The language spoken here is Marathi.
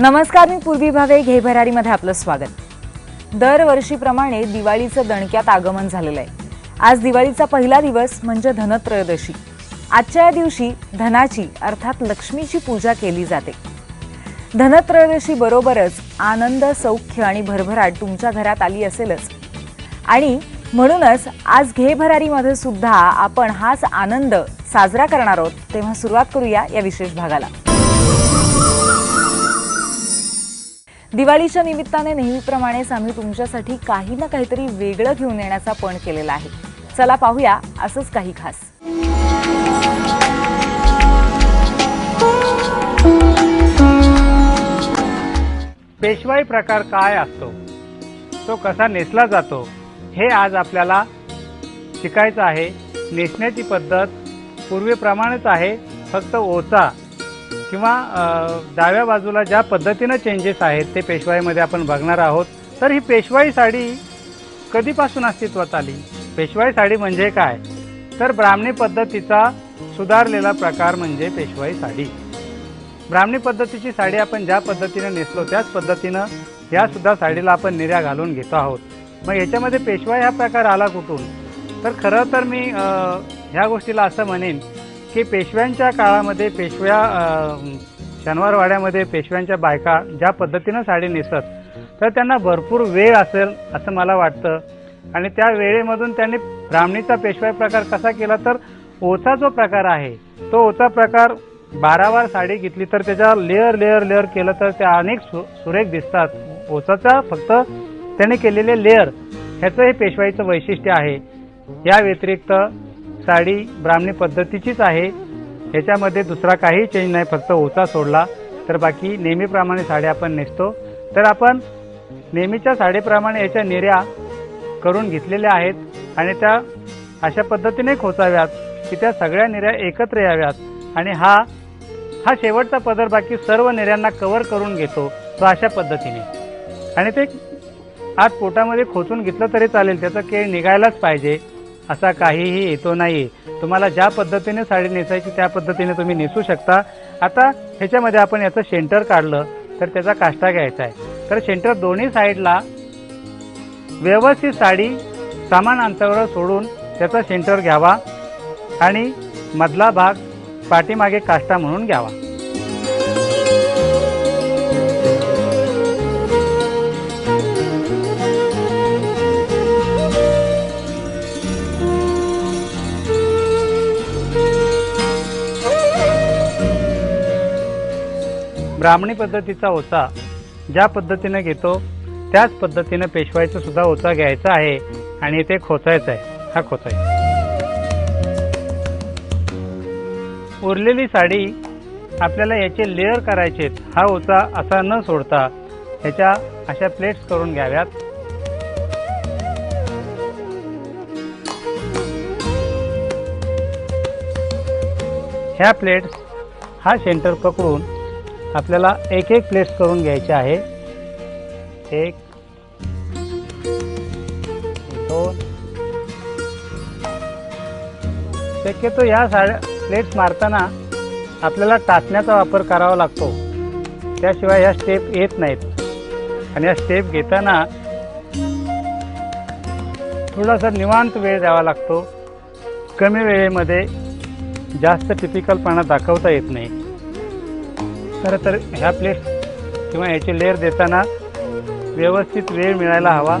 नमस्कार मी पूर्वी भावे घे भरारीमध्ये आपलं स्वागत. दरवर्षीप्रमाणे दिवाळीचं दणक्यात आगमन झालेलं आहे. आज दिवाळीचा पहिला दिवस म्हणजे धनत्रयोदशी. आजच्या या दिवशी धनाची अर्थात लक्ष्मीची पूजा केली जाते. धनत्रयोदशी बरोबरच आनंद सौख्य आणि भरभराट तुमच्या घरात आली असेलच. आणि म्हणूनच आज घे भरारीमध्ये सुद्धा आपण हाच आनंद साजरा करणार आहोत तेव्हा सुरुवात करूया या विशेष भागाला. दिवाळीच्या निमित्ताने नेहमीप्रमाणेच आम्ही तुमच्यासाठी काही ना काहीतरी वेगळं घेऊन येण्याचा पण केलेला आहे. चला पाहूया असंच काही खास. पेशवाई प्रकार काय असतो? तो कसा नेसला जातो? हे आज आपल्याला शिकायचं आहे. नेसण्याची पद्धत पूर्वीप्रमाणेच आहे. फक्त ओचा. किंवा डाव्या बाजूला ज्या पद्धतीनं चेंजेस आहेत ते पेशवाईमध्ये आपण बघणार आहोत तर ही पेशवाई साडी कधीपासून अस्तित्वात आली? पेशवाई साडी म्हणजे काय? तर ब्राह्मणी पद्धतीचा सुधारलेला प्रकार म्हणजे पेशवाई साडी. ब्राह्मणी पद्धतीची साडी आपण ज्या पद्धतीने नेसलो त्याच पद्धतीनं या सुद्धा साडीला आपण निर्या घालून घेतो आहोत. मग याच्यामध्ये पेशवाई हा प्रकार आला कुठून? तर खरं तर मी ह्या गोष्टीला असं म्हणेन की पेशव्यांच्या काळामध्ये पेशव्या शनिवारवाड्यामध्ये पेशव्यांच्या बायका ज्या पद्धतीनं साडी नेसत तर त्यांना भरपूर वेळ असेल असं मला वाटतं. आणि त्या वेळेमधून त्यांनी ब्राह्मणीचा पेशवाई प्रकार कसा केला तर ओचा जो प्रकार आहे तो ओचा प्रकार बारावार साडी घेतली तर त्याच्या लेअर लेअर लेअर केलं तर त्या अनेक सु सुरेख दिसतात. ओचाचा फक्त त्याने केलेले लेअर ह्याचं हे पेशवाईचं वैशिष्ट्य आहे. या व्यतिरिक्त साडी ब्राह्मणी पद्धतीचीच आहे. ह्याच्यामध्ये दुसरा काही चेंज नाही फक्त ओचा सोडला. तर बाकी नेहमीप्रमाणे साड्या आपण नेसतो. तर आपण नेहमीच्या साडीप्रमाणे याच्या निर्या करून घेतलेल्या आहेत आणि त्या अशा पद्धतीने खोचाव्यात की त्या सगळ्या निर्या एकत्र याव्यात. आणि हा हा शेवटचा पदर बाकी सर्व निर्यांना कव्हर करून घेतो तो अशा पद्धतीने. आणि ते आत पोटामध्ये खोचून घेतलं तरी चालेल त्याचं केळ निघायलाच पाहिजे. असा काहीही येतो नाही. तुम्हाला ज्या पद्धतीने साडी नेसायची त्या पद्धतीने तुम्ही नेसू शकता. आता ह्याच्यामध्ये आपण याचं शेंटर काढलं तर त्याचा काष्टा घ्यायचा आहे. तर शेंटर दोन्ही साईडला व्यवस्थित साडी समान अंतरावर सोडून त्याचा सेंटर घ्यावा आणि मधला भाग पाठीमागे काष्टा म्हणून घ्यावा. ब्राह्मणी पद्धतीचा ओचा ज्या पद्धतीने घेतो त्याच पद्धतीने पेशवाईचा सुद्धा ओचा घ्यायचा आहे आणि ते खोचायचं आहे. हा खोचायचा उरलेली साडी आपल्याला याचे लेअर करायचे आहेत. हा ओचा असा न सोडता ह्याच्या अशा प्लेट्स करून घ्याव्यात. ह्या प्लेट्स हा सेंटर पकडून आपल्याला एक एक प्लेट्स करून घ्यायचे आहे. एक दोन. शक्यतो या साड्या प्लेट्स मारताना आपल्याला टाचण्याचा वापर करावा लागतो. त्याशिवाय ह्या स्टेप येत नाहीत. आणि या स्टेप घेताना थोडासा निवांत वेळ द्यावा लागतो. कमी वेळेमध्ये जास्त टिपिकलपणा दाखवता येत नाही. खरं तर ह्या प्लेट किंवा ह्याचे लेअर देताना व्यवस्थित वेळ मिळायला हवा.